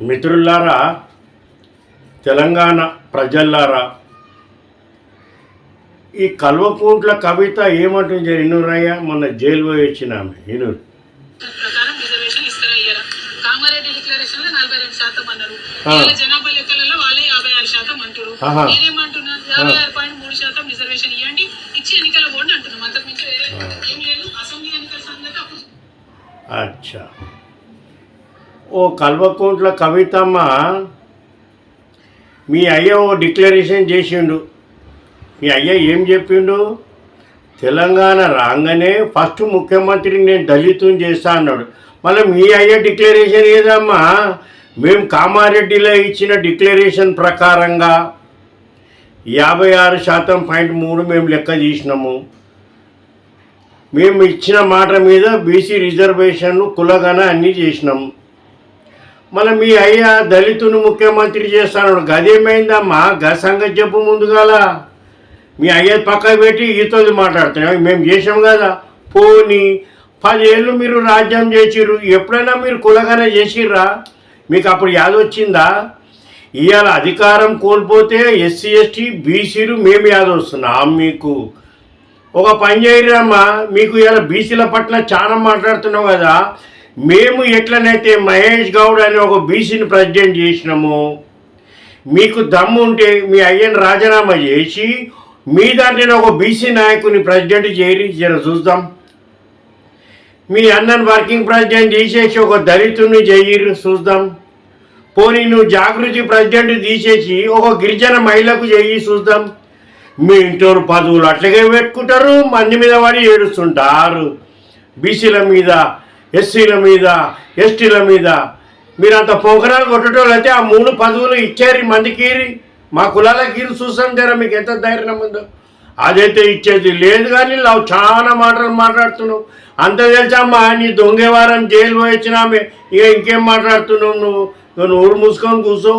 మిత్రులారా తెలంగాణ ప్రజల్లారా ఈ కల్వకుంట్ల కవిత ఏమంటుంది ఇనురయ్య మొన్న జైలు పోయి వచ్చిన ఆమె ఇనురు ప్రకారం రిజర్వేషన్ ఇస్తారా ఇయ్యరా కామారెడ్డి డిక్లరేషన్లో నలభై రెండు శాతం అన్నారు. ఆ. వీళ్ళ జనాభా లెక్కలలో వాళ్ళే యాభై ఆరు శాతం అంటారు ఆహా. నేనేమంటున్నా? యాభై ఆరు పాయింట్ మూడు శాతం రిజర్వేషన్ ఇవ్వండి ఇచ్చి ఎన్నికల బోర్డు అంటున్నాం. అంతకు మించి వేరే ఏం లేదు. అసెంబ్లీ ఎన్నికల సంగతి అప్పుడు అచ్చా. ఓ కల్వకుంట్ల కవితమ్మ మీ అయ్య ఓ డిక్లరేషన్ చేసిండు. మీ అయ్య ఏం చెప్పిండు? తెలంగాణ రాగానే ఫస్ట్ ముఖ్యమంత్రిని నేను దళితుని చేస్తా అన్నాడు. మళ్ళీ మీ అయ్య డిక్లరేషన్ ఏదమ్మా? మేము కామారెడ్డిలో ఇచ్చిన డిక్లరేషన్ ప్రకారంగా యాభై ఆరు శాతం పాయింట్ మూడు మేము లెక్క చేసినాము మేము ఇచ్చిన మాట మీద బీసీ రిజర్వేషన్లు కులగన అన్నీ చేసినాము. మన మీ అయ్య దళితుని ముఖ్యమంత్రి చేస్తాను గదేమైందమ్మా? గ సంగతి చెప్పు ముందుగాల. మీ అయ్య పక్క పెట్టి ఈతోది మాట్లాడుతున్నాం మేము చేసాం కదా. పోనీ పదేళ్ళు మీరు రాజ్యం చేసిర్రు. ఎప్పుడైనా మీరు కులగన చేసిర్రా? మీకు అప్పుడు యాద వచ్చిందా? ఇవాళ అధికారం కోల్పోతే ఎస్సీ ఎస్టీ బీసీలు మేము యాద వస్తున్నాం మీకు. ఒక పని చేయరమ్మా. మీకు ఇలా బీసీల పట్ల చాలా మాట్లాడుతున్నాం కదా. మేము ఎట్లనైతే మహేష్ గౌడ్ అని ఒక బీసీని ప్రెసిడెంట్ చేసినాము మీకు దమ్ము ఉంటే మీ అయ్యని రాజీనామా చేసి మీ దాంట్లో ఒక బీసీ నాయకుని ప్రెసిడెంట్ చేయరి జర చూద్దాం. మీ అన్నను వర్కింగ్ ప్రెసిడెంట్ తీసేసి ఒక దళితుని చేయరు చూద్దాం. పోనీ నువ్వు జాగృతి ప్రెసిడెంట్ తీసేసి ఒక గిరిజన మహిళకు చెయ్యి చూద్దాం. మీ ఇంటోరు పదవులు అట్లాగే పెట్టుకుంటారు మంది మీద వాడి ఏడుస్తుంటారు. బీసీల మీద ఎస్సీల మీద ఎస్టీల మీద. మీరు అంత పోకరాలు కొట్టేటోళ్ళు ఆ మూడు పదవులు ఇచ్చారు మందికి మా కులాలకి ఇరు చూసాం మీకు ఎంత ధైర్యం ఉందో. అదైతే ఇచ్చేది లేదు కానీ నువ్వు చాలా మాటలు మాట్లాడుతున్నావు. అంత తెలుసమ్మా నీ దొంగ వారం జైలు పోయి ఇక ఇంకేం మాట్లాడుతున్నావు నువ్వు? నువ్వు ఊరు మూసుకొని కూర్చో.